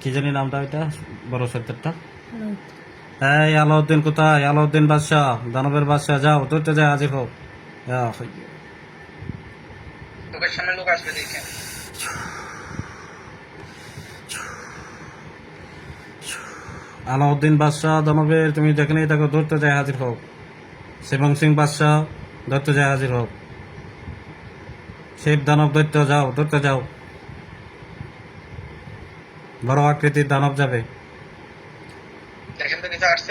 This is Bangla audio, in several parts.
কি জানি নামটা ওইটা? বড় সত্যটা এই আলাউদ্দিন কোথায়? আলাউদ্দিন বাদশাহ দানবের বাদশাহ যাও ধরতে যায় হাজির হোক আলাউদ্দিন বাদশাহ দানবের তুমি যেখানেই থাকো ধরতে যায় হাজির হোক শিবং সিং বাদশাহ ধরতে যায় হাজির হোক শিব দানব ধরতে যাও ধরতে যাও। বড় আকৃতির দানব যাবে।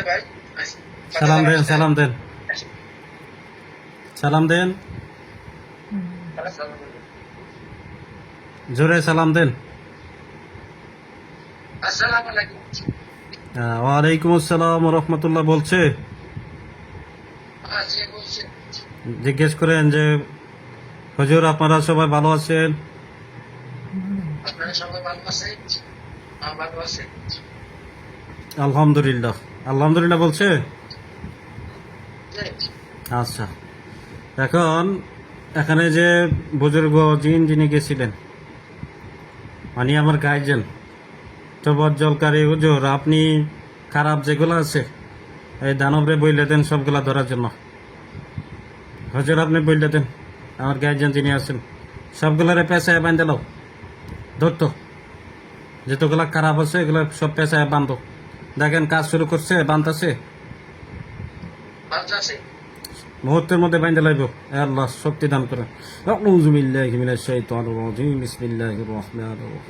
ভাই সালাম দেন সালাম দেন। সালাম দেন। জোরে সালাম দেন। ওয়ালাইকুম আসসালাম রহমতুল্লাহ বলছে। হ্যাঁ জিজ্ঞেস করেন যে হজুর আপনারা সবাই ভালো আছেন? আপনারা সবাই ভালো আছেন? ভালো আছি আলহামদুলিল্লাহ। আলহামদুলিল্লাহ বলছে? আচ্ছা। এখন এখানে যে বুজুর্গ জিন যিনি গেছিলেন মানে আমার গাইজেন তবজ্জলকারী হুজুর আপনি খারাপ যেগুলো আছে এই দানবরে বইলে দেন সবগুলা ধরার জন্য। হুজুর আপনি বইলে দেন। আমার গাইজেন যিনি আছেন সবগুলারে পেশায় বান্ধে লাও ধরতো। যেতগুলা খারাপ আছে এগুলো সব পেশায় বান্ধো দেখেন কাজ শুরু করছে বান্ধছে মুহূর্তের মধ্যে বাইন্দে লাগবে আল্লাহ শক্তি দান করে মিনাশ শাইতানির রাজিম। বিসমিল্লাহির রহমানির রহিম।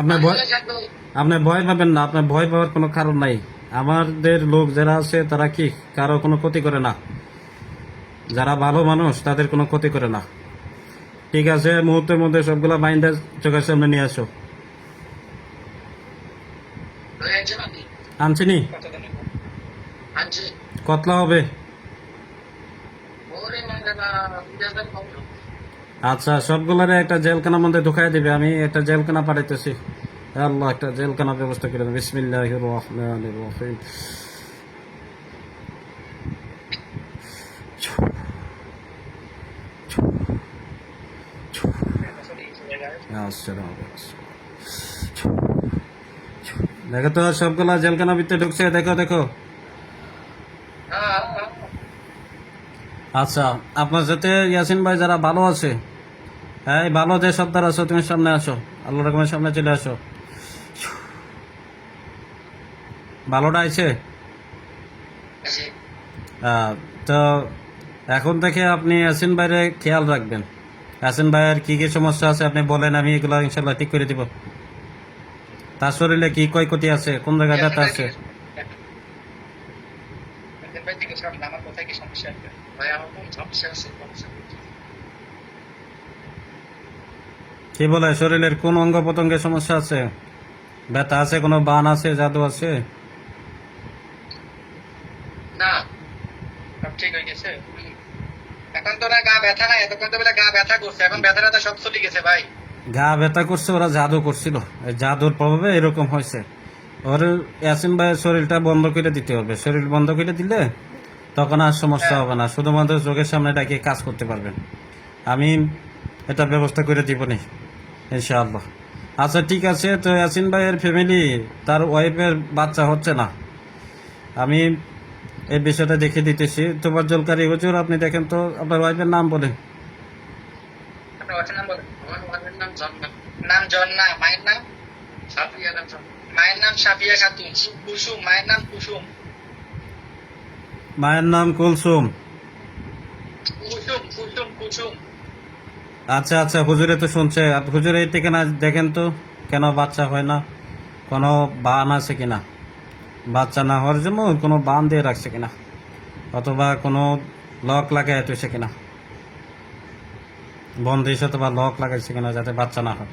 আপনার ভয় আপনার ভয় পাবেন না। আপনার ভয় পাওয়ার কোনো কারণ নাই। আমাদের লোক যারা আছে তারা কি কারও কোনো ক্ষতি করে না? যারা ভালো মানুষ, তাদের কোনো ক্ষতি করে না। ঠিক আছে, মুহূর্তের মধ্যে সবগুলা বাইন্দা চোখের সামনে নিয়ে আসো। আনছি কতলা হবে? না আচ্ছা সবগুলারে একটা জেলখানার মধ্যে ঢুকাই দিবে। আমি একটা জেলখানা পাঠাইতেছি। আল্লাহ, একটা জেলখানার ব্যবস্থা করে দেবে বিসমিল্লাহ রহমান রহিম। আলাইকুম। দেখো তো সবগুলা জেলখানার ভিতরে ঢুকছে দেখো দেখো। আচ্ছা আপনার সাথে ইয়াসিন ভাই যারা ভালো আছে হ্যাঁ ভালো যে সর্দার আছো তুমি সামনে আসো আল্লাহ রকমের সামনে চলে আসো। ভালোটা আছে? তো এখন থেকে আপনি ইয়াসিন ভাইয়ের খেয়াল রাখবেন। ইয়াসিন ভাইয়ের কি কি সমস্যা আছে আপনি বলেন আমি এগুলো ইনশাল্লাহ ঠিক করে দিব। তার শরীরে কি ক্ষয়ক্ষতি আছে? কোন জায়গায় ব্যথা আছে? কি বলে শরীরের কোন অঙ্গ প্রত্যঙ্গের সমস্যা আছে? ব্যথা আছে কোনো বান আছে জাদু আছে? না ঠিক হয়ে গেছে। এখন তো না গা ব্যথা নাই এতক্ষণ তো বলে গা ব্যথা করছে এখন ব্যথা ব্যথা সব চলে গেছে ভাই। গা ব্যথা করছে ওরা জাদু করছিল। জাদুর প্রভাবে এরকম হয়েছে। ওর ইয়াসিন ভাইয়ের শরীরটা বন্ধ করে দিতে হবে। শরীর বন্ধ করে দিলে তখন আর সমস্যা হবে না। শুধুমাত্র চোখের সামনে ডাকিয়ে কাজ করতে পারবেন। আমি এটা ব্যবস্থা করে দিব নি ইনশাআল্লাহ। আচ্ছা ঠিক আছে তো ইয়াসিন ভাইয়ের ফ্যামিলি তার ওয়াইফের বাচ্চা হচ্ছে না। আমি এই বিষয়টা দেখে দিতেছি। তোমার জলকারি হুজুর আপনি দেখেন তো আপনার ওয়াইফের নাম বলেন। নাম জন্না। মায়ের নাম সাফিয়া মায়ের নাম সাফিয়া খাতুন। কুসুম মায়ের নাম কুসুম। মায়ের নাম কুলসুম। আচ্ছা আচ্ছা হুজুরে তো শুনছে। আপ- হুজুরে ঠিকানা দেখেন তো কেন বাচ্চা হয় না? কোনো বান আছে কিনা? বাচ্চা না হওয়ার জন্য কোনো বান দিয়ে রাখছে কিনা? অথবা কোনো লক লাগাই তুইছে কিনা? হিসেবে অথবা লক লাগাইছে কিনা যাতে বাচ্চা না হয়?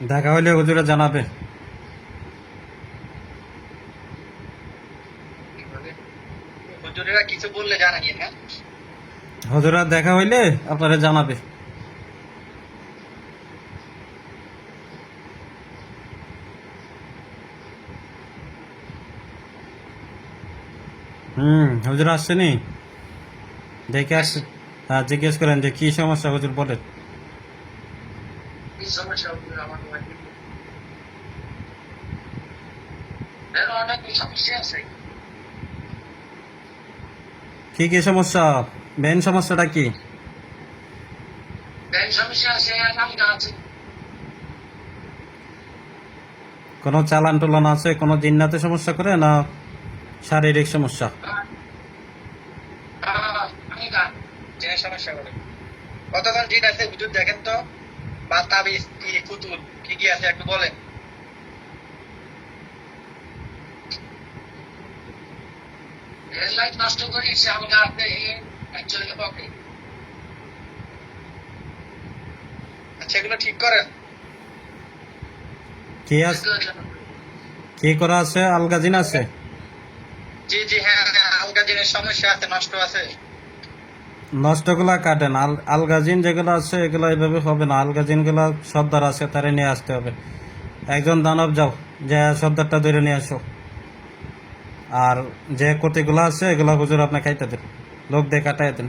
দেখা হইলে হুজুরে জানাবে। হুজুরেরা কিছু বললে জানাই হ্যাঁ? হুজুরা দেখা হইলে আপনারা জানাবে। হুম হুজুর আসছেনি? দেখে আসছে হ্যাঁ জিজ্ঞেস করেন যে কি সমস্যা হুজুর বলেন। অনেক সমস্যা আছে কি কি সমস্যা? মেন সমস্যাটা কি? কোনো চালান টালান আছে? কোনো জিন্নাতে সমস্যা করে না শারীরিক সমস্যা? কতক্ষণ জিন আছে দেখেন তো। বা তাবিজ কি পুতুল কি কি আছে একটু বলেন। লাইট নষ্ট ওকে আচ্ছা এগুলো ঠিক করেন। কি আছে কি করা আছে? আলগাজিন আছে? জি জি হ্যাঁ হ্যাঁ হালকা জিনের সমস্যা আছে নষ্ট আছে। নষ্টগুলা কাটেন আল আলগাজিন যেগুলো আছে, এগুলো এইভাবে হবে না। আলগাজিনগুলা সর্দার আছে, তারে নিয়ে আসতে হবে। একজন দানব যাও, যে সর্দারটা ধরে নিয়ে আসো। আর যে ক্ষতিগুলো আছে, এগুলো হুজুর আপনি খাইতে দেন। লোক দিয়ে কাটাই দেন।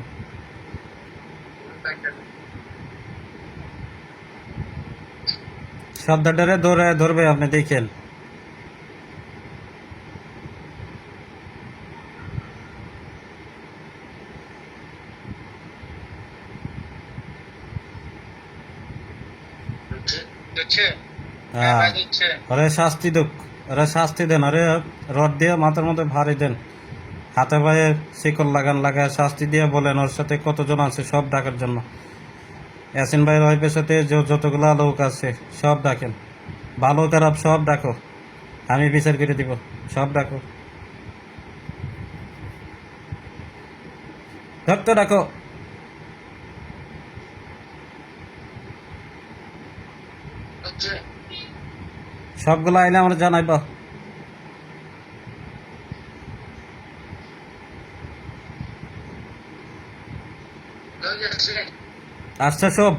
সর্দারটারে ধরে ধরবে, আপনি দেখেন। দিচ্ছে। হ্যাঁ। হ্যাঁ ওরে শাস্তি দুক। ওরে শাস্তি দেন ওরে রড দিয়ে মাথার মধ্যে ভারী দেন। হাতে পায়ে শিকল লাগান লাগায় শাস্তি দিয়ে বলেন ওর সাথে কতজন আছে সব ডাকার জন্য। ইয়াসিন ভাইয়ের ওয়াইফের সাথে যতগুলা লোক আছে সব ডাকেন। ভালো খারাপ সব ডাকো। আমি বিচার করে দিব সব ডাকো। ধরতে ডাকো। সবগুলো আইলে আমরা জানাইবা। আচ্ছা সব?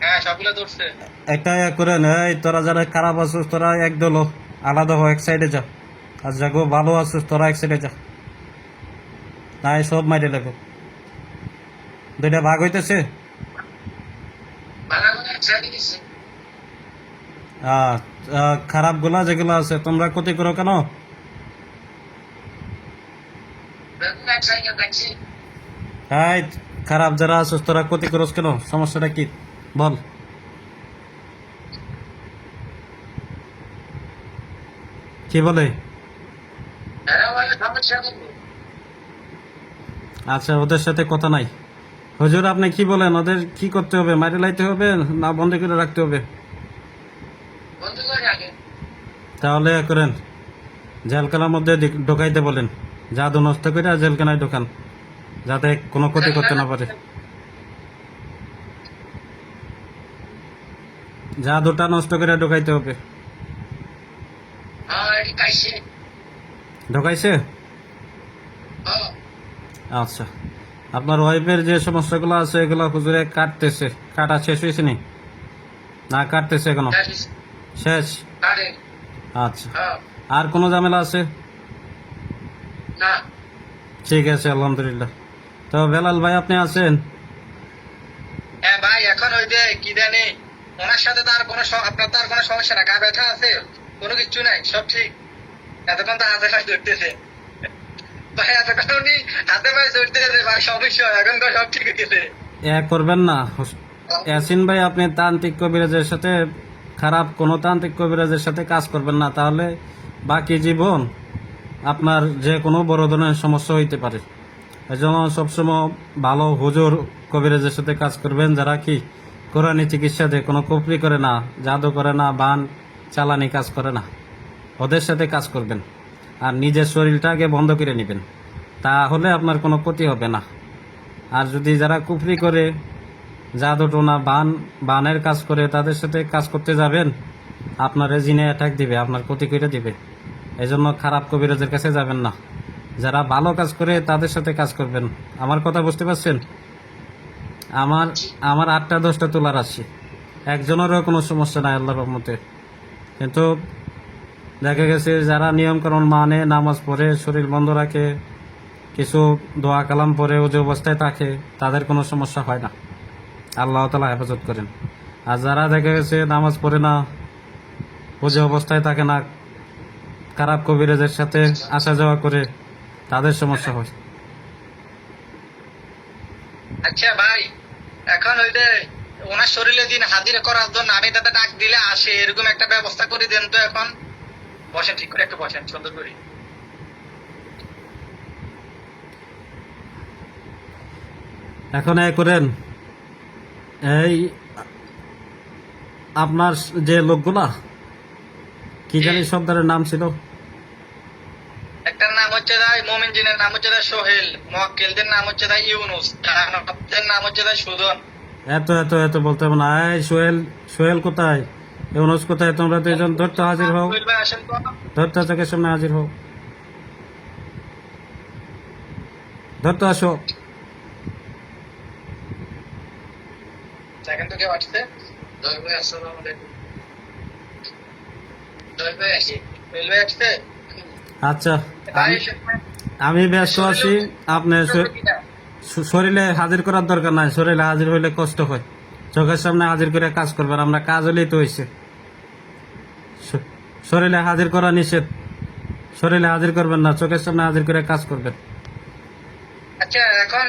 হ্যাঁ একটা ইয়া করেন এই তোরা যারা খারাপ আছিস তোরা এক দল আলাদা হো এক সাইডে যা। আর যাগো ভালো আছিস তোরা এক সাইডে যা। না এই সব মাইরে লাগো দুইটা ভাগ হইতেছে ভালো করে একসাথে দিচ্ছে খারাপগুলা যেগুলো আছে তোমরা ক্ষতি করো কেন? খারাপ যারা আছিস তোরা ক্ষতি করস কেন? সমস্যাটা কি? বল। কি বলে? নেই আচ্ছা ওদের সাথে কথা নাই। হুজুর আপনি কি বলেন? ওদের কি করতে হবে? মারি লাইতে হবে না বন্ধ করে রাখতে হবে? তাহলে করেন। জেলখানার মধ্যে ঢুক- ঢোকাইতে বলেন। জাদু নষ্ট করে আর জেলখানায় ঢোকান যাতে কোনো ক্ষতি করতে না পারে। জাদুটা নষ্ট করে ঢোকাইতে হবে। হ্যাঁ ঢোকাইছে? হ্যাঁ। আচ্ছা। আপনার ওয়াইফের যে সমস্যাগুলো আছে এগুলো হুজুরে কাটতেছে। কাটা শেষ হয়েছে নি? না কাটতেছে এখনও? শেষ। আচ্ছা। হ্যাঁ। আর কোনো ঝামেলা আছে? ঠিক আছে আলহামদুলিল্লাহ। তো বেলাল ভাই আপনি আছেন? হ্যাঁ ভাই এখন ওই যে কি জানি ওনার সাথে কোনো আপনার কোনো সমস্যা না। গা ব্যথা আছে কোনো কিছু নাই সব ঠিক। এতক্ষণ তো ধরতেছে। ভাই এতক্ষণ উনি হাতে পায়ে ধরতেছে ভাই, সমস্যা এখন তো সব ঠিক গেছে। এ করবেন না। ইয়াসিন ভাই, আপনি তান্ত্রিক কবিরাজের সাথে খারাপ, কোনো তান্ত্রিক কবিরাজের সাথে কাজ করবেন না। তাহলে বাকি জীবন আপনার যে কোনো বড় ধরনের সমস্যা হইতে পারে। জন্য সবসময় ভালো হুজুর কবিরাজের সাথে কাজ করবেন। যারা কি কোরআনী চিকিৎসা দিয়ে কোনো কুপরি করে না, জাদু করে না, বান চালানি কাজ করে না, ওদের সাথে কাজ করবেন। আর নিজের শরীরটা আগে বন্ধ করে নেবেন, তাহলে আপনার কোনো ক্ষতি হবে না। আর যদি যারা কুফরি করে, জাদু টোনা, বান, বানের কাজ করে, তাদের সাথে কাজ করতে যাবেন, আপনার জিনে অ্যাটাক দিবে, আপনার ক্ষতি করে দিবে। এই জন্য খারাপ কবিরাজের কাছে যাবেন না। যারা ভালো কাজ করে, তাদের সাথে কাজ করবেন। আমার কথা বুঝতে পারছেন? আমার আমার আটটা দশটা তোলার আছে একজনেরও কোনো সমস্যা নাই, আল্লাহর রহমতে। কিন্তু দেখা গেছে যারা নিয়মকানুন মানে নামাজ পড়ে, শরীর বন্ধ রাখে, কিছু দোয়া কালাম পরে ও যে অবস্থায় থাকে, তাদের কোনো সমস্যা হয় না। আল্লাহ তালা হেফাজত করেন। আর যারা দেখা গেছে নামাজ পড়ে না ও যে অবস্থায় থাকে না, খারাপ কবিরাজের সাথে আসা যাওয়া করে, তাদের সমস্যা হয়। আচ্ছা ভাই, এখন ওই যে ওনার শরীরে দিন হাজির করার জন্য আমি তাতে ডাক দিলে আসে, এরকম একটা ব্যবস্থা করে দেন তো এখন। বসেন ঠিক করে একটু বসেন সুন্দর করে। এখন এ করেন এই আপনার যে লোকগুলা কি জানি সর্দারের নাম ছিল? একটার নাম হচ্ছে তাই মোমিনজিনের নাম হচ্ছে তাই সোহেল মোয়াক্কেলদের নাম হচ্ছে তাই ইউনুস নাম হচ্ছে তাই সুজন। এত এত এত বলতে হবে না। সোহেল সোহেল কোথায়? ইউনুস কোথায় তোমরা দুজন ধরতে হাজির হও। ধরতে চোখের সামনে হাজির হও। ধরতে আসো। আচ্ছা আমি- ব্যস্ত আছি। আপনি শ- শ- শরীরে হাজির করার দরকার নাই। শরীরে হাজির হইলে কষ্ট হয়। চোখের সামনে হাজির করে কাজ করবেন। আমরা কাজ হলেই তো হয়েছে শরীরে হাজির করা নিষেধ। শরীরে হাজির করবেন না, চোখের সামনে হাজির করে কাজ করবেন। আচ্ছা এখন